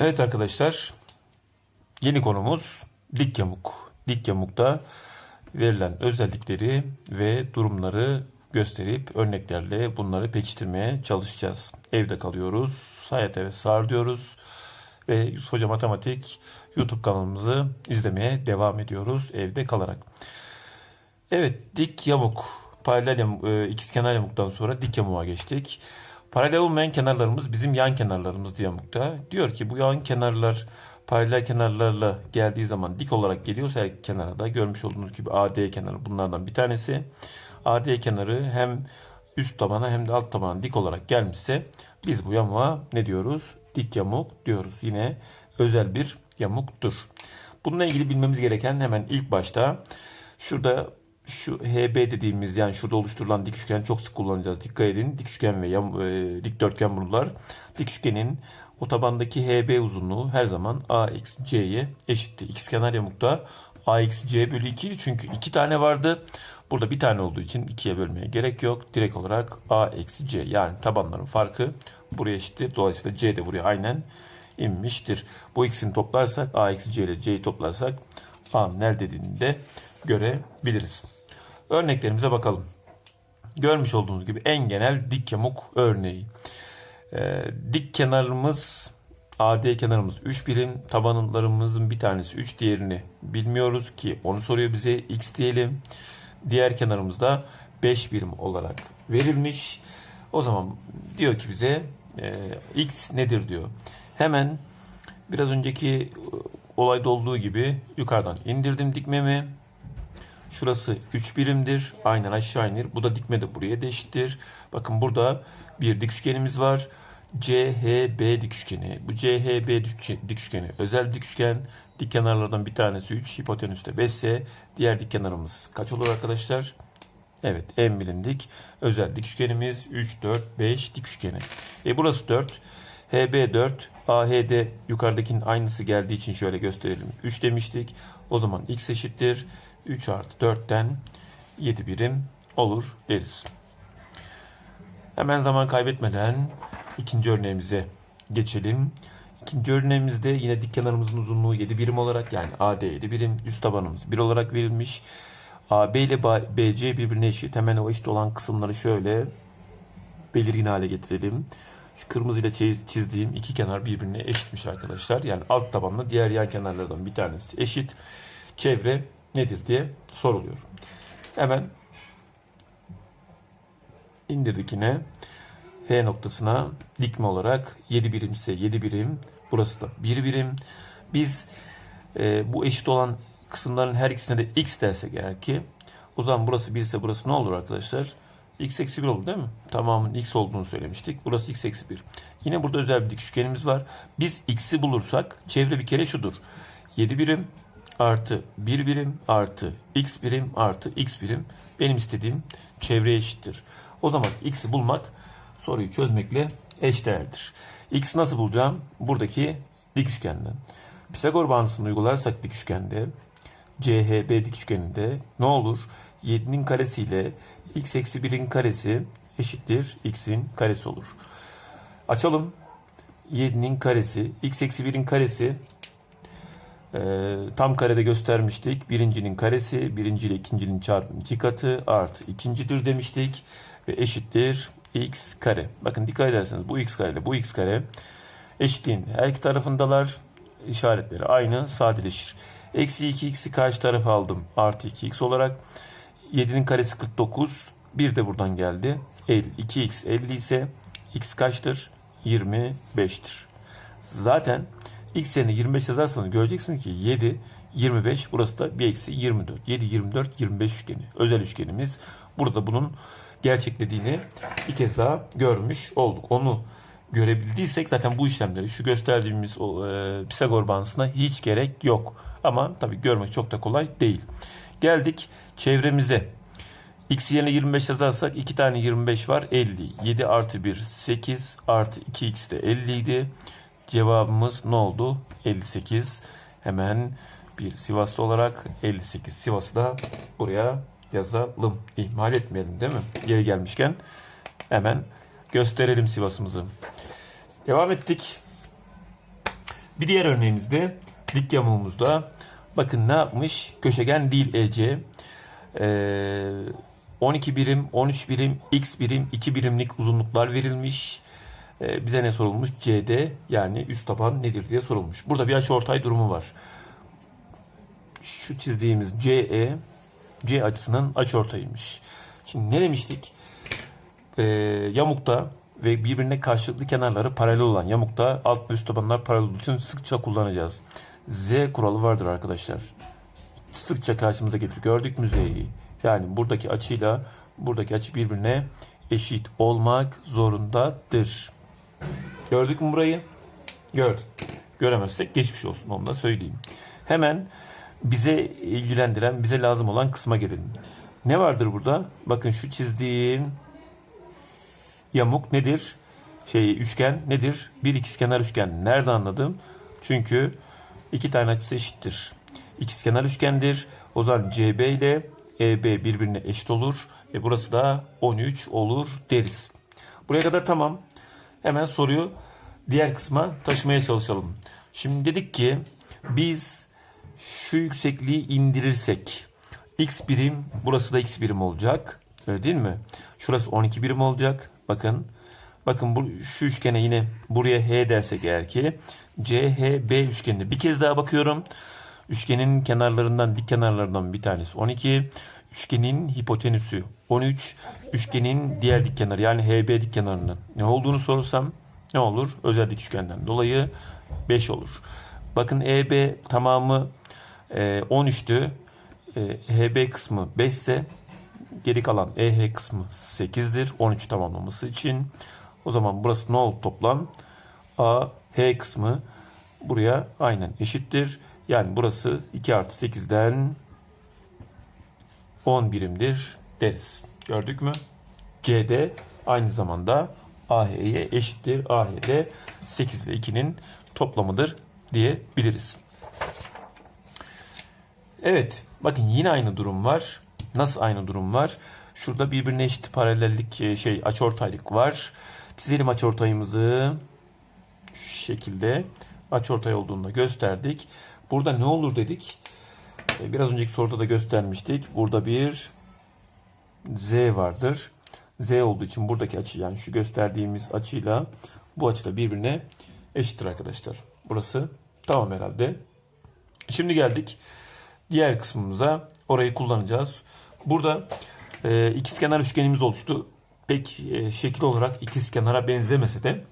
Evet arkadaşlar, yeni konumuz dik yamuk. Dik yamukta verilen özellikleri ve durumları gösterip örneklerle bunları pekiştirmeye çalışacağız. Evde kalıyoruz, Hayat ve Sar diyoruz ve Yusuf Hoca Matematik YouTube kanalımızı izlemeye devam ediyoruz evde kalarak. Evet, dik yamuk. Paralel yamuk, e, ikizkenar yamuktan sonra dik yamuğa geçtik. Paralel olmayan kenarlarımız bizim yan kenarlarımız yamukta. Diyor ki bu yan kenarlar paralel kenarlarla geldiği zaman dik olarak geliyorsa her kenara da görmüş olduğunuz gibi AD kenarı bunlardan bir tanesi. AD kenarı hem üst tabana hem de alt tabana dik olarak gelmişse biz bu yamuğa ne diyoruz? Dik yamuk diyoruz. Yine özel bir yamuktur. Bununla ilgili bilmemiz gereken hemen ilk başta şurada şu HB dediğimiz yani şurada oluşturulan dik üçgen çok sık kullanacağız. Dikkat edin. Dik üçgen ve yam, e, dikdörtgen bunlar. Dik üçgenin o tabandaki HB uzunluğu her zaman A eksi C'ye eşittir. İkizkenar yamukta A eksi C bölü 2 çünkü iki tane vardı. Burada bir tane olduğu için ikiye bölmeye gerek yok. Direkt olarak A yani tabanların farkı buraya eşittir. Dolayısıyla C de buraya aynen inmiştir. Bu ikisini toplarsak A ile C'yi toplarsak A'nın elde dediğini de görebiliriz. Örneklerimize bakalım. Görmüş olduğunuz gibi en genel dik yamuk örneği. Ee, dik kenarımız AD kenarımız 3 birim. Tabanlarımızın bir tanesi 3 diğerini bilmiyoruz ki onu soruyor bize x diyelim. Diğer kenarımızda 5 birim olarak verilmiş. O zaman diyor ki bize e, x nedir diyor. Hemen biraz önceki e, olayda olduğu gibi yukarıdan indirdim dikmemi. Şurası 3 birimdir. Aynen aşağı inir. Bu da dikme de buraya eşittir. Bakın burada bir dik üçgenimiz var. CHB dik üçgeni. Bu CHB dik üçgeni özel dik üçgen. Dik kenarlardan bir tanesi 3, hipotenüs de 5 ise diğer dik kenarımız kaç olur arkadaşlar? Evet en bilindik özel dik üçgenimiz 3, 4, 5 dik üçgeni. E burası 4. HB 4, AHD yukarıdakinin aynısı geldiği için şöyle gösterelim. 3 demiştik. O zaman x eşittir 3 artı 4'ten 7 birim olur deriz. Hemen zaman kaybetmeden ikinci örneğimize geçelim. İkinci örneğimizde yine dik kenarımızın uzunluğu 7 birim olarak yani AD 7 birim, üst tabanımız 1 olarak verilmiş. AB ile BC birbirine eşit. Hemen o eşit olan kısımları şöyle belirgin hale getirelim. Şu kırmızıyla çizdiğim iki kenar birbirine eşitmiş arkadaşlar. Yani alt tabanla diğer yan kenarlardan bir tanesi eşit. Çevre nedir diye soruluyor. Hemen indirdik yine. H noktasına dikme olarak 7 birim ise 7 birim. Burası da 1 birim. Biz e, bu eşit olan kısımların her ikisine de x dersek eğer ki o zaman burası 1 ise burası ne olur arkadaşlar? x eksi 1 olur değil mi? Tamamın x olduğunu söylemiştik. Burası x eksi 1. Yine burada özel bir dik üçgenimiz var. Biz x'i bulursak çevre bir kere şudur. 7 birim artı 1 birim artı x birim artı x birim benim istediğim çevreye eşittir. O zaman x'i bulmak soruyu çözmekle eşdeğerdir. X nasıl bulacağım? Buradaki dik üçgenden. Pisagor bağıntısını uygularsak dik üçgende CHB dik üçgeninde ne olur? 7'nin karesi ile x eksi 1'in karesi eşittir x'in karesi olur. Açalım. 7'nin karesi x eksi 1'in karesi e, tam karede göstermiştik. Birincinin karesi birinci ile ikincinin çarpımı iki katı artı ikincidir demiştik. Ve eşittir x kare. Bakın dikkat ederseniz bu x kare ile bu x kare eşitliğin her iki tarafındalar. işaretleri aynı sadeleşir. Eksi 2x'i karşı tarafa aldım. Artı 2x olarak. 7'nin karesi 49. Bir de buradan geldi. 50. 2x 50 ise x kaçtır? 25'tir. Zaten x yerine 25 yazarsanız göreceksin ki 7, 25 burası da bir eksi 24. 7, 24, 25 üçgeni. Özel üçgenimiz. Burada bunun gerçeklediğini bir kez daha görmüş olduk. Onu görebildiysek zaten bu işlemleri şu gösterdiğimiz o, e, Pisagor bağıntısına hiç gerek yok. Ama tabii görmek çok da kolay değil. Geldik çevremize. X yerine 25 yazarsak 2 tane 25 var 50. 7 artı 1 8 artı 2x de 50 idi. Cevabımız ne oldu? 58. Hemen bir Sivaslı olarak 58. Sivas'ı da buraya yazalım. İhmal etmeyelim değil mi? Geri gelmişken hemen gösterelim Sivas'ımızı. Devam ettik. Bir diğer örneğimizde dik yamuğumuzda bakın ne yapmış? Köşegen değil EC. Ee, 12 birim, 13 birim, x birim, 2 birimlik uzunluklar verilmiş. Ee, bize ne sorulmuş? CD yani üst taban nedir diye sorulmuş. Burada bir açıortay durumu var. Şu çizdiğimiz CE C açısının açıortayıymış. Şimdi ne demiştik? Ee, yamukta ve birbirine karşılıklı kenarları paralel olan yamukta alt ve üst tabanlar paralel olduğu için sıkça kullanacağız. Z kuralı vardır arkadaşlar. Sıkça karşımıza gelir. Gördük mü Z'yi? Yani buradaki açıyla buradaki açı birbirine eşit olmak zorundadır. Gördük mü burayı? Gördük. Göremezsek geçmiş olsun onu da söyleyeyim. Hemen bize ilgilendiren, bize lazım olan kısma gelelim. Ne vardır burada? Bakın şu çizdiğim yamuk nedir? Şey üçgen nedir? Bir ikizkenar üçgen. Nerede anladım? Çünkü iki tane açısı eşittir. İkizkenar üçgendir. O zaman CB ile EB birbirine eşit olur. Ve burası da 13 olur deriz. Buraya kadar tamam. Hemen soruyu diğer kısma taşımaya çalışalım. Şimdi dedik ki biz şu yüksekliği indirirsek x birim burası da x birim olacak. Öyle değil mi? Şurası 12 birim olacak. Bakın. Bakın bu şu üçgene yine buraya h dersek eğer ki CHB üçgenine bir kez daha bakıyorum. Üçgenin kenarlarından dik kenarlarından bir tanesi 12. Üçgenin hipotenüsü 13. Üçgenin diğer dik kenarı yani HB dik kenarının ne olduğunu sorursam ne olur? Özel dik üçgenden dolayı 5 olur. Bakın EB tamamı e, 13'tü. E, HB kısmı 5 ise geri kalan EH kısmı 8'dir. 13 tamamlaması için. O zaman burası ne oldu toplam? A, H kısmı buraya aynen eşittir. Yani burası 2 artı 8'den 10 birimdir deriz. Gördük mü? CD aynı zamanda AH'ye eşittir. AH de 8 ile 2'nin toplamıdır diyebiliriz. Evet. Bakın yine aynı durum var. Nasıl aynı durum var? Şurada birbirine eşit paralellik e, şey açıortaylık var. Çizelim açıortayımızı. Şu şekilde açıortay olduğunu da gösterdik. Burada ne olur dedik? E, Biraz önceki soruda da göstermiştik. Burada bir Z vardır. Z olduğu için buradaki açı yani şu gösterdiğimiz açıyla bu açı da birbirine eşittir arkadaşlar. Burası tamam herhalde. Şimdi geldik diğer kısmımıza. Orayı kullanacağız. Burada e, ikizkenar üçgenimiz oluştu. Pek e, şekil olarak ikizkenara benzemese de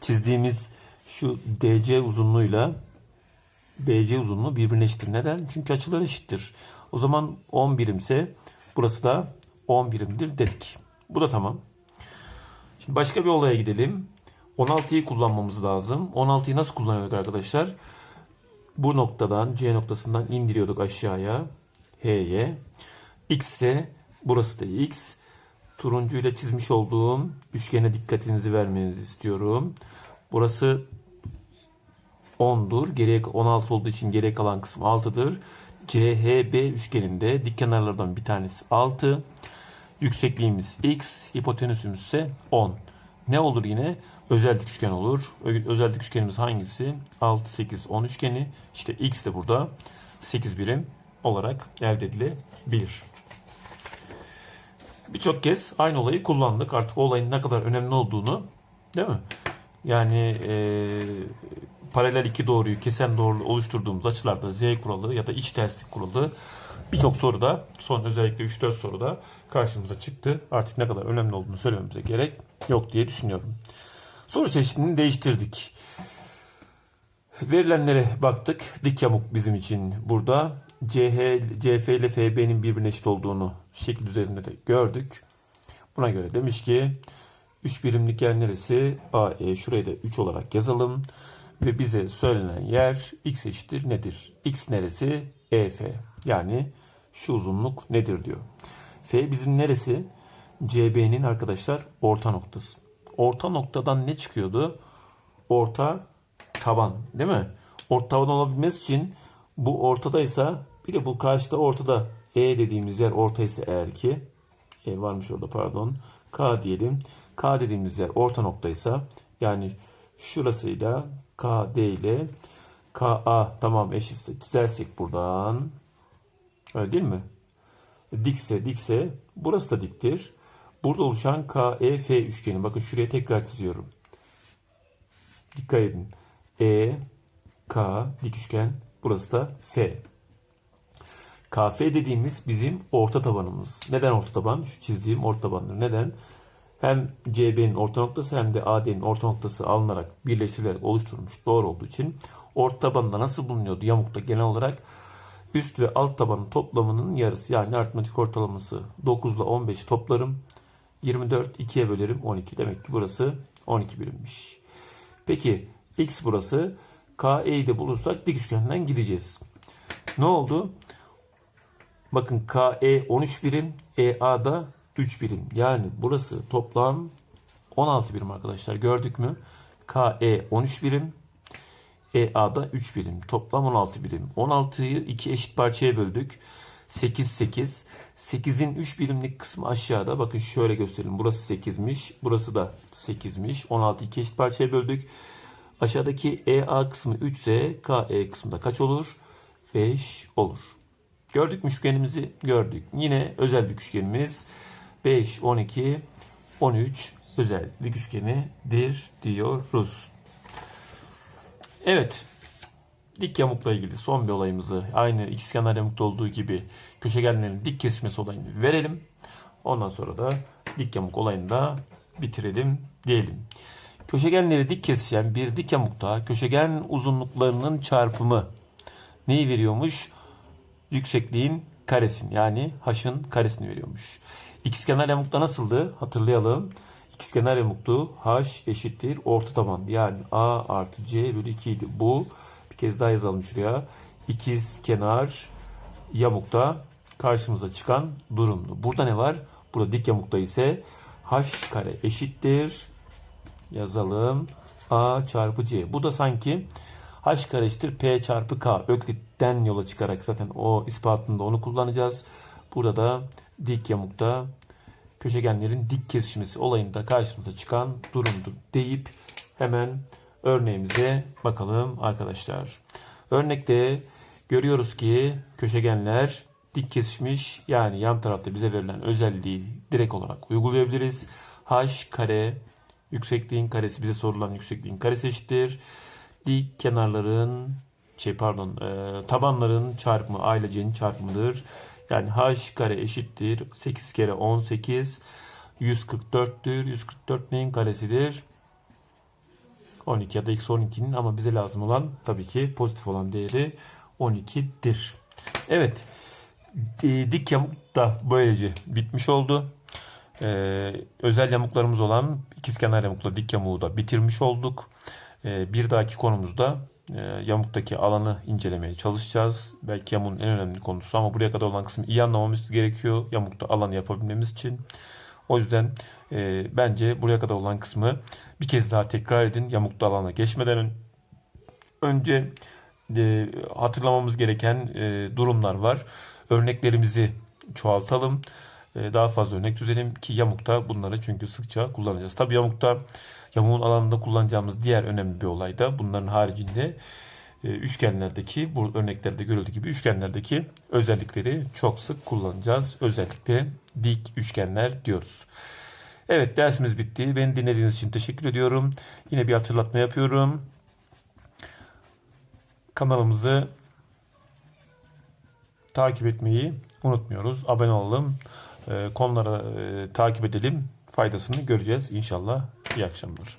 çizdiğimiz şu DC uzunluğuyla BC uzunluğu birbirine eşittir. Neden? Çünkü açılar eşittir. O zaman 10 birimse burası da 10 birimdir dedik. Bu da tamam. Şimdi başka bir olaya gidelim. 16'yı kullanmamız lazım. 16'yı nasıl kullanıyorduk arkadaşlar? Bu noktadan C noktasından indiriyorduk aşağıya. H'ye. X ise burası da X. Turuncu ile çizmiş olduğum üçgene dikkatinizi vermenizi istiyorum. Burası 10'dur. Geriye 16 olduğu için geriye kalan kısım 6'dır. CHB üçgeninde dik kenarlardan bir tanesi 6. Yüksekliğimiz x, hipotenüsümüz ise 10. Ne olur yine? Özel dik üçgen olur. Özel dik üçgenimiz hangisi? 6, 8, 10 üçgeni. İşte x de burada 8 birim olarak elde edilebilir. Birçok kez aynı olayı kullandık. Artık olayın ne kadar önemli olduğunu değil mi? Yani e, paralel iki doğruyu kesen doğru oluşturduğumuz açılarda z kuralı ya da iç terslik kuralı birçok soruda son özellikle 3-4 soruda karşımıza çıktı. Artık ne kadar önemli olduğunu söylememize gerek yok diye düşünüyorum. Soru çeşidini değiştirdik. Verilenlere baktık. Dik yamuk bizim için burada. CH, CF ile FB'nin birbirine eşit olduğunu şekil üzerinde de gördük. Buna göre demiş ki 3 birimlik yer neresi? AE şurayı da 3 olarak yazalım. Ve bize söylenen yer x eşittir nedir? X neresi? EF. Yani şu uzunluk nedir diyor. F bizim neresi? CB'nin arkadaşlar orta noktası. Orta noktadan ne çıkıyordu? Orta taban değil mi? Orta taban olabilmesi için bu ortadaysa bir de bu karşıda ortada E dediğimiz yer ortaysa eğer ki E varmış orada pardon. K diyelim. K dediğimiz yer orta noktaysa yani şurasıyla KD ile KA tamam eşitse çizersek buradan. Öyle değil mi? Dikse dikse burası da diktir. Burada oluşan KEF üçgeni. Bakın şuraya tekrar çiziyorum. Dikkat edin. E, K, dik üçgen. Burası da F. KF dediğimiz bizim orta tabanımız. Neden orta taban? Şu çizdiğim orta tabandır. Neden? Hem CB'nin orta noktası hem de AD'nin orta noktası alınarak birleştirilerek oluşturulmuş doğru olduğu için orta tabanda nasıl bulunuyordu yamukta genel olarak? Üst ve alt tabanın toplamının yarısı. Yani aritmetik ortalaması 9 ile 15 toplarım. 24 2'ye bölerim. 12 demek ki burası 12 birimmiş. Peki x burası. KE'yi de bulursak dik üçgenden gideceğiz. Ne oldu? Bakın KE 13 birim, EA da 3 birim. Yani burası toplam 16 birim arkadaşlar. Gördük mü? KE 13 birim, EA da 3 birim. Toplam 16 birim. 16'yı iki eşit parçaya böldük. 8 8. 8'in 3 birimlik kısmı aşağıda. Bakın şöyle gösterelim. Burası 8'miş. Burası da 8'miş. 16 iki eşit parçaya böldük. Aşağıdaki EA kısmı 3 ise KE kısmı da kaç olur? 5 olur. Gördük mü üçgenimizi? Gördük. Yine özel bir üçgenimiz 5, 12, 13 özel bir üçgenidir diyoruz. Evet. Dik yamukla ilgili son bir olayımızı aynı ikizkenar yamukta olduğu gibi köşegenlerin dik kesişmesi olayını verelim. Ondan sonra da dik yamuk olayını da bitirelim diyelim. Köşegenleri dik kesişen bir dik yamukta köşegen uzunluklarının çarpımı neyi veriyormuş? Yüksekliğin karesini yani h'ın karesini veriyormuş. İkizkenar yamukta nasıldı? Hatırlayalım. İkizkenar yamuktu. h eşittir orta taban yani a artı c bölü 2 idi. Bu bir kez daha yazalım şuraya. İkizkenar yamukta karşımıza çıkan durumdu. Burada ne var? Burada dik yamukta ise h kare eşittir. Yazalım. a çarpı c. Bu da sanki h kare eşittir p çarpı k. Öklit'ten yola çıkarak zaten o ispatında onu kullanacağız. Burada da dik yamukta köşegenlerin dik kesişmesi olayında karşımıza çıkan durumdur deyip hemen örneğimize bakalım arkadaşlar. Örnekte görüyoruz ki köşegenler dik kesişmiş yani yan tarafta bize verilen özelliği direkt olarak uygulayabiliriz. h kare yüksekliğin karesi bize sorulan yüksekliğin karesi eşittir. Dik kenarların şey pardon e, tabanların çarpımı a ile c'nin çarpımıdır. Yani h kare eşittir 8 kere 18 144'tür. 144 neyin karesidir? 12 ya da x 12'nin ama bize lazım olan tabii ki pozitif olan değeri 12'dir. Evet. e, Dik yamuk da böylece bitmiş oldu. Ee, özel yamuklarımız olan ikizkenar yamukla dik yamuğu da bitirmiş olduk. Ee, bir dahaki konumuzda e, yamuktaki alanı incelemeye çalışacağız. Belki yamuğun en önemli konusu ama buraya kadar olan kısmı iyi anlamamız gerekiyor. Yamukta alanı yapabilmemiz için. O yüzden e, bence buraya kadar olan kısmı bir kez daha tekrar edin. Yamukta alana geçmeden ön- önce e, hatırlamamız gereken e, durumlar var. Örneklerimizi çoğaltalım. E, daha fazla örnek düzelim ki yamukta bunları çünkü sıkça kullanacağız. Tabii yamukta yamuğun alanında kullanacağımız diğer önemli bir olay da bunların haricinde e, üçgenlerdeki bu örneklerde görüldüğü gibi üçgenlerdeki özellikleri çok sık kullanacağız. Özellikle dik üçgenler diyoruz. Evet dersimiz bitti. Beni dinlediğiniz için teşekkür ediyorum. Yine bir hatırlatma yapıyorum. Kanalımızı takip etmeyi unutmuyoruz. Abone olalım. Ee, konulara e, takip edelim. Faydasını göreceğiz inşallah. İyi akşamlar.